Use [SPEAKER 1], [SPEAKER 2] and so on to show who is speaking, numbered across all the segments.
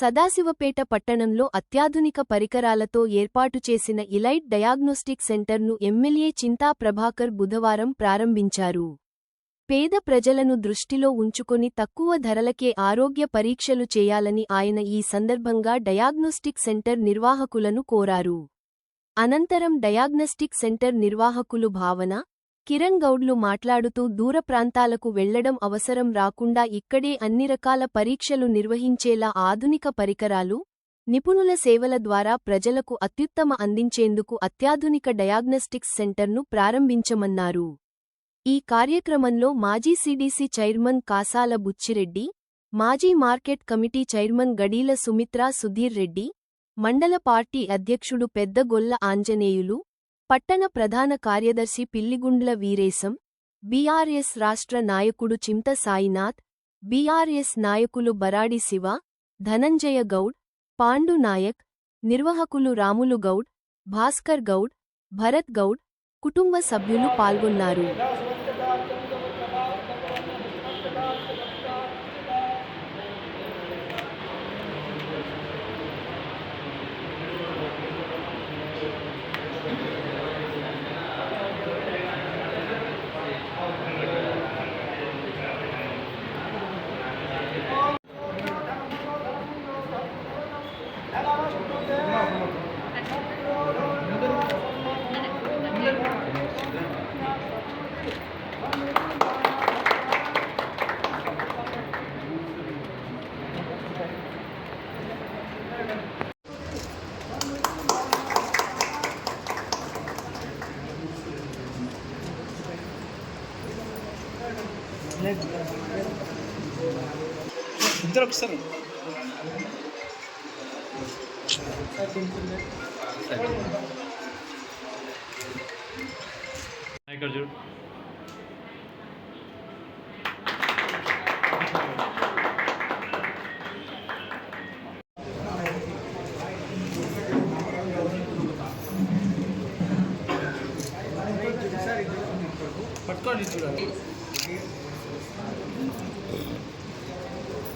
[SPEAKER 1] సదాశివపేట పట్టణంలో అత్యాధునిక పరికరాలతో ఏర్పాటు చేసిన ఇలైట్ డయాగ్నోస్టిక్ సెంటర్ను ఎమ్మెల్యే చింతా ప్రభాకర్ బుధవారం ప్రారంభించారు. పేద ప్రజలను దృష్టిలో ఉంచుకొని తక్కువ ధరలకే ఆరోగ్య పరీక్షలు చేయాలని ఆయన ఈ సందర్భంగా డయాగ్నోస్టిక్ సెంటర్ నిర్వాహకులను కోరారు. అనంతరం డయాగ్నస్టిక్ సెంటర్ నిర్వాహకులు భావన కిరణ్ గౌడ్లు మాట్లాడుతూ దూర ప్రాంతాలకు వెళ్ళడం అవసరం రాకుండా ఇక్కడే అన్ని రకాల పరీక్షలు నిర్వహించేలా ఆధునిక పరికరాలు నిపుణుల సేవల ద్వారా ప్రజలకు అత్యుత్తమ అందించేందుకు అత్యాధునిక డయాగ్నస్టిక్స్ సెంటర్ను ప్రారంభించమన్నారు. ఈ కార్యక్రమంలో మాజీ సిడీసీ చైర్మన్ కాసాల బుచ్చిరెడ్డి మాజీ market committee chairman Gadila Sumitra Sudhir Reddy మండల పార్టీ అధ్యక్షుడు పెద్దగొల్ల ఆంజనేయులు పట్టణ ప్రధాన కార్యదర్శి పిల్లిగుండ్ల వీరేశం బీఆర్ఎస్ రాష్ట్ర నాయకుడు చింత సాయినాథ్ బీఆర్ఎస్ నాయకులు బరాడి శివ ధనంజయ గౌడ్ పాండు నాయక్ నిర్వహకులు రాములు గౌడ్ భాస్కర్ గౌడ్ భరత్ గౌడ్ కుటుంబ సభ్యులు పాల్గొన్నారు.
[SPEAKER 2] ఇద్దరు ఒకసారి.
[SPEAKER 3] ఇక్కడ చూడు
[SPEAKER 2] పట్టుకోండి చూడాలి.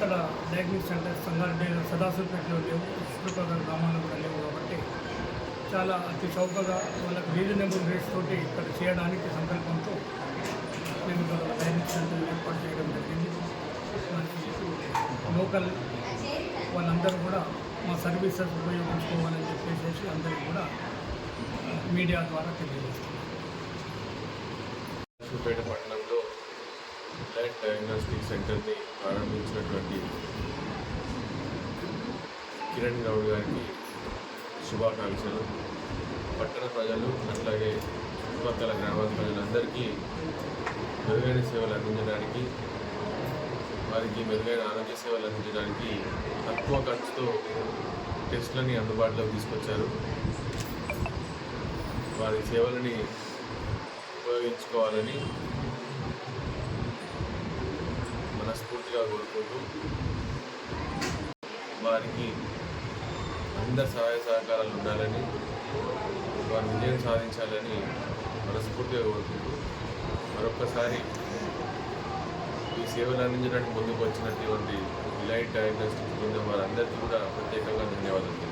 [SPEAKER 2] ఇక్కడ డయాగ్నోస్ సెంటర్ సంగారెడ్డి సదాశివపేటలో లేవు చుట్టుపక్కల గ్రామాల్లో కూడా లేవు కాబట్టి చాలా అతి చౌకగా వాళ్ళకి రీజనబుల్ రేట్స్ తోటి ఇక్కడ చేయడానికి సంకల్పంతో మేము డయాగ్నోస్ సెంటర్ ఏర్పాటు చేయడం జరిగింది. లోకల్ వాళ్ళందరూ కూడా మా సర్వీసెస్ ఉపయోగించుకోవాలని చెప్పేసి అందరికీ కూడా మీడియా ద్వారా తెలియజేస్తున్నాం
[SPEAKER 4] డైరెక్ట్ డయాగ్నోస్టిక్ సెంటర్ని ప్రారంభించినటువంటి కిరణ్ గౌడ్ గారికి శుభాకాంక్షలు. పట్టణ ప్రజలు అట్లాగే చుట్టుపక్కల గ్రామాల ప్రజలందరికీ మెరుగైన సేవలు అందించడానికి వారికి మెరుగైన ఆరోగ్య సేవలు అందించడానికి తక్కువ ఖర్చుతో టెస్టులని అందుబాటులోకి తీసుకొచ్చారు. వారి సేవలని ఉపయోగించుకోవాలని మనస్ఫూర్తిగా కోరుకుంటూ వారికి అందరి సహాయ సహకారాలు ఉండాలని వారి విజయం సాధించాలని మనస్ఫూర్తిగా కోరుకుంటూ మరొకసారి ఈ సేవలు అందించడానికి ముందుకు వచ్చినటువంటి లైట్ డయాగ్నోస్టిక్ బృందం వారందరికీ కూడా ప్రత్యేకంగా ధన్యవాదాలు.